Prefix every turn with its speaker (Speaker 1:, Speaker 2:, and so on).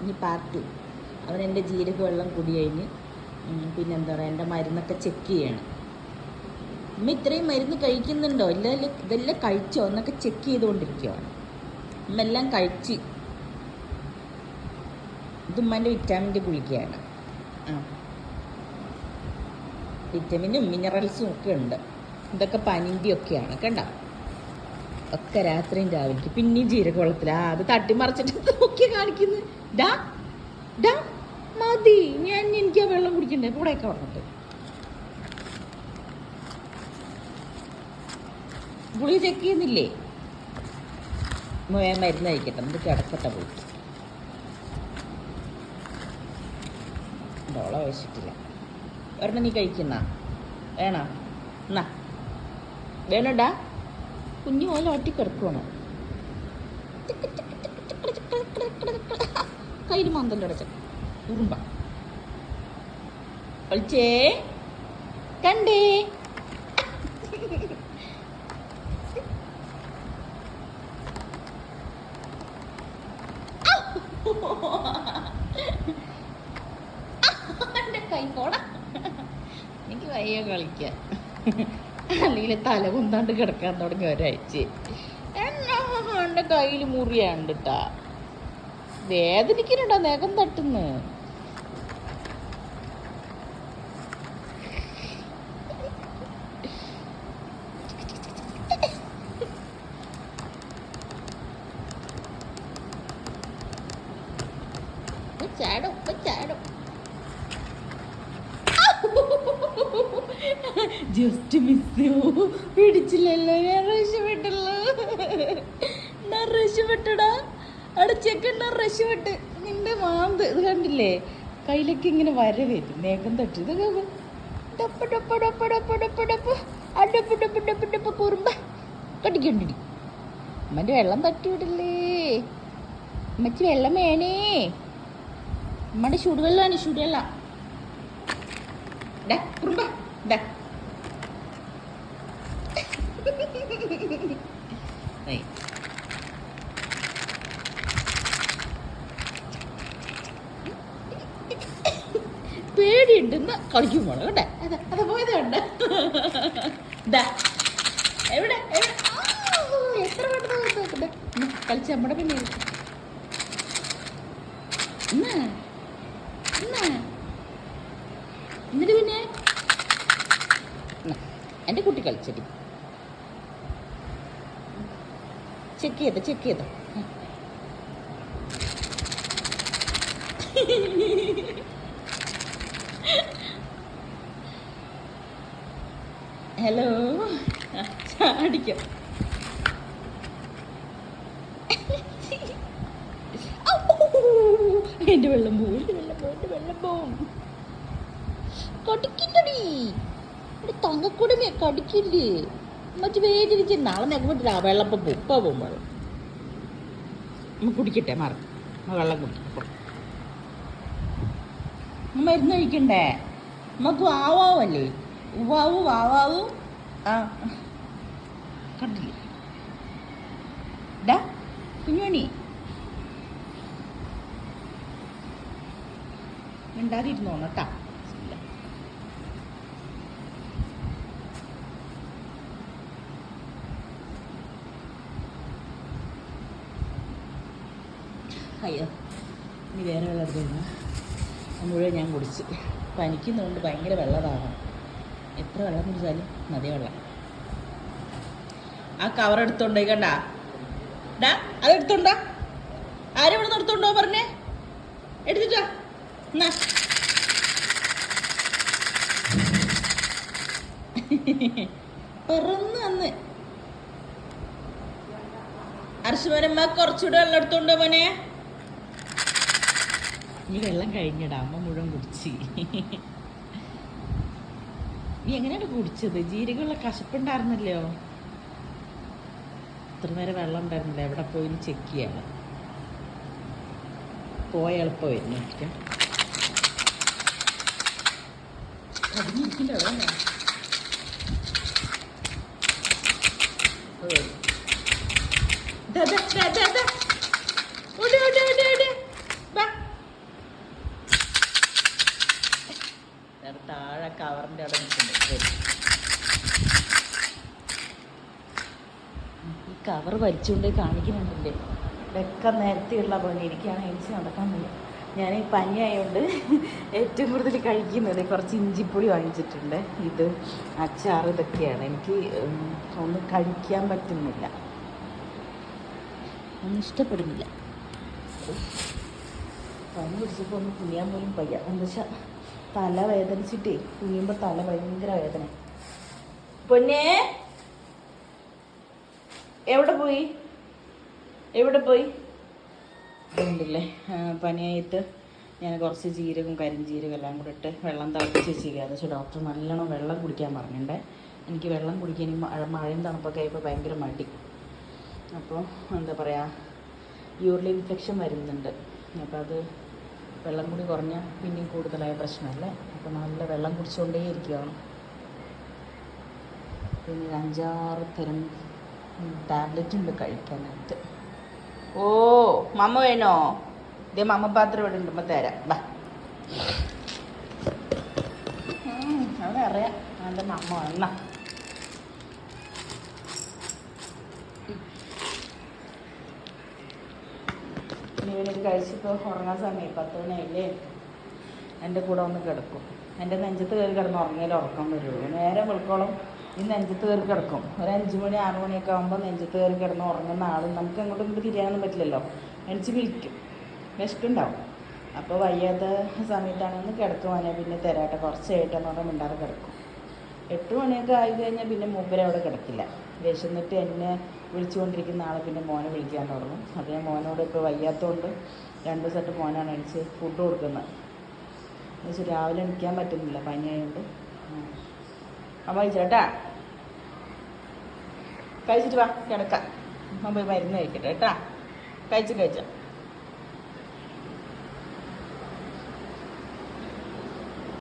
Speaker 1: ഇനി part two അവൻ എന്റെ ജീരക വെള്ളം കുടി കഴിഞ്ഞ് പിന്നെ പിന്നെന്താ പറയുക എന്റെ മരുന്നൊക്കെ ചെക്ക് ചെയ്യണം. അമ്മ ഇത്രയും മരുന്ന് കഴിക്കുന്നുണ്ടോ? ഇല്ല ഇതെല്ലാം കഴിച്ചോ? എന്നൊക്കെ ചെക്ക് ചെയ്തുകൊണ്ടിരിക്കുകയാണ് അമ്മ എല്ലാം കഴിച്ച്. ഇത് ഉമ്മന്റെ വിറ്റാമിന്റെ ഗുളികയാണ്. ആ. വിറ്റമിനും മിനറൽസും ഒക്കെ ഉണ്ട്. ഇതൊക്കെ പനിന്റെ ഒക്കെയാണ് കണ്ട ഒക്കെ രാത്രിയും രാവിലേക്ക് പിന്നെയും ജീരകവെള്ളത്തിലാ. അത് തട്ടിമറിച്ചിട്ട് നോക്കി കാണിക്കുന്നു. ഡാ ഡാ മതി. ഞാൻ എനിക്ക് ആ വെള്ളം കുടിക്കണ്ടേ? കൂടെയൊക്കെ പറഞ്ഞിട്ട് ഗുളി ചെക്ക് ചെയ്യുന്നില്ലേ? മരുന്ന് കഴിക്കട്ടെ. നമുക്ക് കിടക്കട്ടെ പോയിട്ട്. ഡോള വെച്ചിട്ടില്ല ഒരെണ്ണം നീ കഴിക്കുന്ന? വേണോ? എന്നാ. വേണോടാ കുഞ്ഞു പോലെ ഒട്ടിക്കിടക്കുവാണ് കയ്യിൽ മന്ദല്ലോ അടച്ച ഉറുമ്പ. കളിച്ചേ? കണ്ടേ? കൈ പോടാ. എനിക്ക് വയ്യ കളിക്കാൻ. അല്ലെങ്കിൽ തല കുന്താണ്ട് കിടക്കാൻ തുടങ്ങി ഒരാഴ്ച. എന്റെ കയ്യിൽ മുറിയാണ്ട് വേദനിക്കുന്നുണ്ടോ നേകം തട്ടുന്നു ജസ്റ്റ് മിസ് പിടിച്ചില്ലല്ലോ ഞാൻ രക്ഷപ്പെട്ടല്ലോ. ഞാൻ രക്ഷപ്പെട്ടടാ. അവിടെ ചെക്കൻ ഞാൻ രക്ഷപ്പെട്ട്. നിന്റെ മാന്ത് ഇത് കണ്ടില്ലേ? കയ്യിലേക്ക് ഇങ്ങനെ വര വരും നേകം തട്ടി. ഇത്. ഡപ്പ് ഡപ്പ് ഡപ്പ് ഡപ്പ് ഡപ്പ് ഡപ്പ് ആ ഡപ്പ് ഡപ്പ് ഡപ്പ് കുറുമ്പ. കടിക്കണ്ടിടി അമ്മന്റെ വെള്ളം തട്ടി വിടില്ലേ? അമ്മച്ചി വെള്ളം വേണേ. അമ്മയുടെ ചൂടുവെള്ളമാണ് ചൂടുവെള്ളം. കുറുമ്പ ഡാ ഏയ്. പേടിയുണ്ടെന്ന് കളിക്കും പോണം കേട്ടെ അതെ അതെ പോയത് എവിടെ? എവിടെ? എത്ര പെട്ടെന്ന് കളിച്ച് നമ്മുടെ പിന്നെ എന്നാ? എന്നാ? എന്നിട്ട് പിന്നെ? എന്റെ കുട്ടി കളിച്ചടി. ചെക്ക് ചെയ്തോ ചെക്ക് ചെയ്തോ ഹലോ ചാടിക്കോ. എന്റെ വെള്ളം പോവും എന്റെ വെള്ളം തങ്കക്കൂടമേ കടിക്കില്ലേ? മറ്റു വേദിരിച്ച് നാളെ നെഗമിട്ടില്ല വെള്ളം ഇപ്പം പോവും. പോകും വെള്ളം. നമ്മൾ കുടിക്കട്ടെ മാറി. നമ്മൾ വെള്ളം കുടിക്കട്ടെ മരുന്ന് കഴിക്കണ്ടേ? നമുക്ക് വാവാവല്ലേ ഉവാവു വാവാവു. ആ. കണ്ടില്ലേ? ഡാ കുഞ്ഞുമണി മിണ്ടാതിരുന്നോണം കേട്ടാ അയ്യോ ഇനി വേറെ വെള്ളം എടുത്തിരുന്ന മുഴുവൻ ഞാൻ കുടിച്ച്. പനിക്കുന്നതുകൊണ്ട് ഭയങ്കര വെള്ളതാകാം എത്ര വെള്ളം കുടിച്ചാലും മതി വെള്ളം. ആ കവർ എടുത്തോണ്ടേ കണ്ട? ഡാ അത് എടുത്തോണ്ടാ? ആരും ഇവിടെ നിർത്തോണ്ടോ പറഞ്ഞേ? എടുത്തിട്ടാ. എന്നാ. പറന്ന് അന്ന് അർശുമനമ്മ കുറച്ചുകൂടെ വെള്ളം എടുത്തോണ്ടോ മോനെ? നീ വെള്ളം കഴിഞ്ഞടാ. അമ്മ മുഴുവൻ കുടിച്ച്. നീ എങ്ങനെയാണ് കുടിച്ചത്? ജീരകമുള്ള കശപ്പുണ്ടായിരുന്നല്ലോ? ഇത്ര നേരം വെള്ളം ഉണ്ടായിരുന്നില്ല. എവിടെ പോയി ചെക്ക് ചെയ്യണം പോയ എളുപ്പമായിരുന്നു എനിക്ക് അതിനിരിക്കില്ല വേണ്ട താഴെ കവറിന്റെ അവിടെ നിൽക്കുന്നുണ്ട്. ഈ കവർ വലിച്ചുകൊണ്ട് കാണിക്കുന്നുണ്ടല്ലേ? ഇതൊക്കെ നേരത്തെയുള്ള പോലെ ഇരിക്കുകയാണ്. എനിക്ക് നടക്കാൻ വയ്യ. ഞാൻ ഈ പനിയായതുകൊണ്ട് ഏറ്റവും കൂടുതൽ കഴിക്കുന്നത് കുറച്ച് ഇഞ്ചിപ്പൊടി വാങ്ങിച്ചിട്ടുണ്ട്. ഇത് അച്ചാർ ഇതൊക്കെയാണ്. എനിക്ക് ഒന്നും കഴിക്കാൻ പറ്റുന്നില്ല. ഒന്നും ഇഷ്ടപ്പെടുന്നില്ല. പനി പിടിച്ചപ്പോൾ ഒന്ന് കുനിയാൻ പോലും പയ്യ എന്താ വെച്ചാൽ തല വേദനിച്ചിട്ടേ കുഴിയുമ്പോ തല ഭയങ്കര വേദന. പൊന്നെ എവിടെ പോയി? എവിടെ പോയി? ഉണ്ടല്ലേ പനിയായിട്ട് ഞാൻ കുറച്ച് ജീരകം കരിഞ്ജീരകം എല്ലാം കൂടെ ഇട്ട് വെള്ളം തിളപ്പിച്ച് വെച്ചിരിക്കുക എന്ന് വെച്ചാൽ ഡോക്ടർ നല്ലോണം വെള്ളം കുടിക്കാൻ പറഞ്ഞിട്ടുണ്ടേ. എനിക്ക് വെള്ളം കുടിക്കാൻ മഴയും തണുപ്പൊക്കെ ആയപ്പോൾ ഭയങ്കര മടി. അപ്പോൾ എന്താ പറയുക യൂറിൻ ഇൻഫെക്ഷൻ വരുന്നുണ്ട്. അപ്പോൾ അത് വെള്ളം കൂടി കുറഞ്ഞാൽ പിന്നെയും കൂടുതലായ പ്രശ്നമല്ലേ? അപ്പോൾ നല്ല വെള്ളം കുടിച്ചുകൊണ്ടേ ഇരിക്കുകയാണ് പിന്നെ അഞ്ചാറ് തരം ടാബ്ലറ്റ് ഉണ്ട് കഴിക്കാനായിട്ട്. ഓ മമ്മ വേണോ? ഇതേ മമ്മ പാത്രം ഇവിടെ ഉണ്ട് തരാം. വാ. അവിടെ അറിയാം. എന്റെ മമ്മ വന്ന ഇവനൊരു കഴിച്ചിപ്പോൾ ഉറങ്ങാൻ സമയം പത്ത് മണിയായില്ലേ എന്റെ കൂടെ ഒന്ന് കിടക്കും. എന്റെ നെഞ്ചത്ത് കയറി കിടന്ന് ഉറങ്ങിയാലും ഉറക്കം വരുള്ളൂ. നേരെ വെളുക്കോളം ഈ നെഞ്ചത്ത് കയറി കിടക്കും. ഒരു അഞ്ച് മണി ആറ് മണിയൊക്കെ ആകുമ്പോൾ നെഞ്ചത്ത് കയറി കിടന്ന് ഉറങ്ങുന്ന ആൾ നമുക്ക് അങ്ങോട്ടും ഇങ്ങോട്ട് തിരിയാനൊന്നും പറ്റില്ലല്ലോ. എണിച്ച് വിളിക്കും. വിശക്കുണ്ടാവും. അപ്പോൾ വയ്യാത്ത സമയത്താണെന്ന് കിടക്കുവാനെ പിന്നെ തരാട്ടെ കുറച്ചായിട്ടെന്ന് പറഞ്ഞാൽ മിണ്ടാറ് കിടക്കും. എട്ട് മണിയൊക്കെ ആയി കഴിഞ്ഞാൽ പിന്നെ മൂപ്പരവിടെ കിടക്കില്ല. വിശന്നിട്ട് എന്നെ വിളിച്ചുകൊണ്ടിരിക്കുന്ന ആളെ പിന്നെ മോനെ വിളിക്കാൻ തുടങ്ങും. അപ്പോൾ ഞാൻ മോനോട് ഇപ്പോൾ വയ്യാത്തതുകൊണ്ട് രണ്ട് സെറ്റ് മോനാണ് എനിക്ക് ഫുഡ് കൊടുക്കുന്നത്. എന്ന് വെച്ചാൽ രാവിലെ എണിക്കാൻ പറ്റുന്നില്ല പനിയായതുകൊണ്ട് അമ്മ കഴിച്ചേട്ടാ കഴിച്ചിട്ട് വാ കിടക്കാം. അമ്മ പോയി മരുന്ന് കഴിക്കട്ടെ കേട്ടാ കഴിച്ച് കഴിച്ചോ.